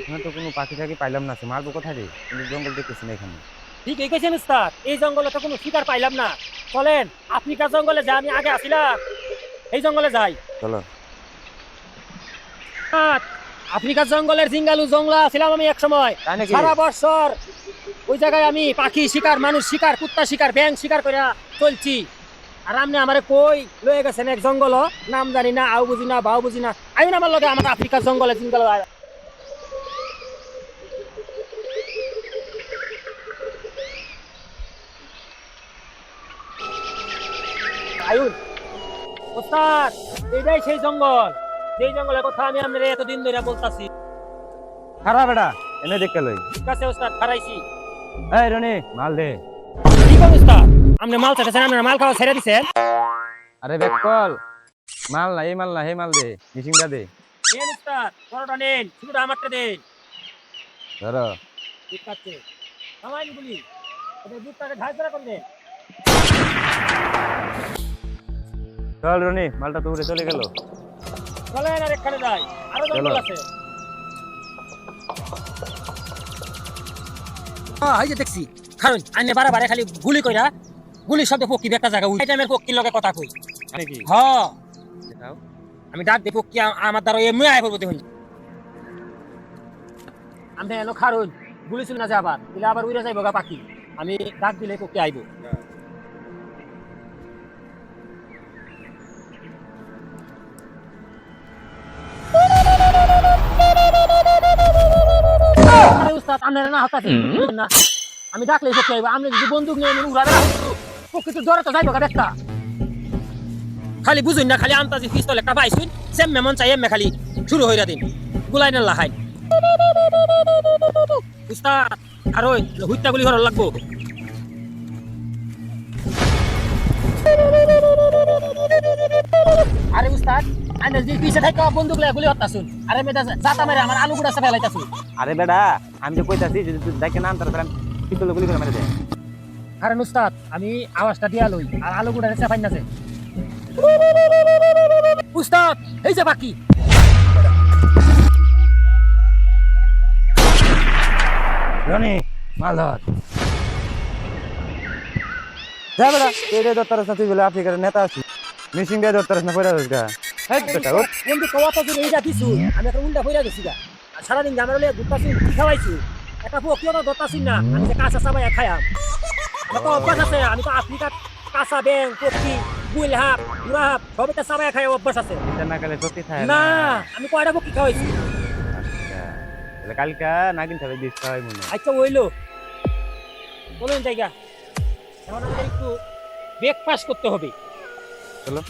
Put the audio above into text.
এখানে তো কোনো পাখি টাখি পাইলাম না মারবো কোথায় রে? কিন্তু জঙ্গল দেখতেছি না এখানে। ঠিক এই উস্তাদ এই জঙ্গলে তো কোনো শিকার পাইলাম না। চলেন আফ্রিকা জঙ্গলে যা আমি আগে আসিলাম। এই জঙ্গলে যাই। চলো। আফ্রিকার জঙ্গলের জিঙ্গালু জঙ্গলা ছিলাম আমি এক সময়। সারা বছর ওই জায়গায় আমি পাখি শিকার মানুষ শিকার কুত্তা শিকার ব্যাং শিকার করে চলছি। আর আপনি আমারে কই? লয়ে গেছেন এক জঙ্গল নাম জানি না আও বুঝি না বাও বুঝি না। আইন আমার লগে আমার আফ্রিকার জঙ্গলে জিঙ্গল আয়ুন ওস্তাদ এইটাই সেই জঙ্গল। যেই জঙ্গলের কথা আমি আপনার এতদিন ধরে বলতাছি। খারাপ বেটা এনে দেখতে লই। ঠিক আছে ওস্তাদ হারাইছি এই রনি মাল দে। কি করুন উস্তাদ আপনি মাল চাইতেছেন আপনার মাল খাওয়া ছেড়ে দিছেন? আরে বেক কল মাল না এই মাল না হে মাল দে মিশিংটা দে। নেন উস্তাদ বড়টা নেন শুরুটা আমারটা দেন। ধরো। ঠিক আছে সামাইনি বলি এটা দুধটাকে ঢাই করে করলে চল রনি মালটা তো উড়ে চলে গেল। চলেন আর এখানে যাই আরও জঙ্গল আছে। হ্যাঁ এই যে দেখছি কারণ আইনে বারে বারে খালি গুলি কইরা গুলি শব্দ পক্ষী একটা জায়গা উই টাইমের পক্ষীর লগে কথা কই। হ। আমি ডাক দিব কি আমার দ্বারা এমনি আয় করব দেখুন। আমি এলো খারুন গুলি ছিল না আবার। দিলে আবার উড়ে যাইব গা পাখি। আমি ডাক দিলে পক্ষী আইব। আরে উস্তাদ আপনারা না হতাছি না। আমি ডাকলে আপনি যদি বন্দুক নিয়ে উড়াবে। পক্ষী তো ডরে তো খালি বুঝুন না, খালি আন্তাজি পিস্তল একটা পাইছুন সেম মন চাই এমে খালি শুরু হইরা দিন। গুলাই না লাহাই। উস্তাদ, আর ওই হুইতা গুলি হরল লাগবো। আরে উস্তাদ আইনে যে পিছে থাকা বন্দুক লাগে গুলি হতাছুন আরে মেদা জাতা মেরে আমার আলু গুড়া ফেলাইতাছুন আরে বেটা, আমি তো কইতাছি, যদি দেখে না আনতার, তাহলে পিস্তল গুলি করে মেরে দে আরে উস্তাদ আমি আওয়াজটা দিয়া লই আর আলু গুড়া চেপাই না যে। উস্তাদ এই যে বাকি। রনি মাল ধর। যা বেটা রে দত্তর সাথে বলে আফ্রিকার নেতা আছি। মিশিং দিয়ে দত্তর না পড়া রোজগা হ্যাঁ বেটা ওঠ বন্ধু কওয়াটা যদি এইটা দিছু আমি একটা উল্টা হইরা গেছি গা। আর সারাদিন লইয়া ঘুরতাছি কি খাওয়াইছি? একটা পুয়ো কিয় ধরতাছি না আমি কাঁচা চাবাই খাইয়াম। আমার তো অভ্যাস আছে? আমি তো আফ্রিকার কাঁচা ব্যাং পক্ষি বুইল হাফ গুড়া হাফ সব এটা চাবাই খাই অভ্যাস আছে। এটা না গেলে সত্যি থাকে না আমি কয়টা পক্ষি খাওয়াইছি? আচ্ছা কালকা নাগিন খাবে বিষ খাওয়াই মনে। আচ্ছা হইল চলুন জায়গা। এখন আমাদের একটু ব্রেকফাস্ট করতে হবে। চলো।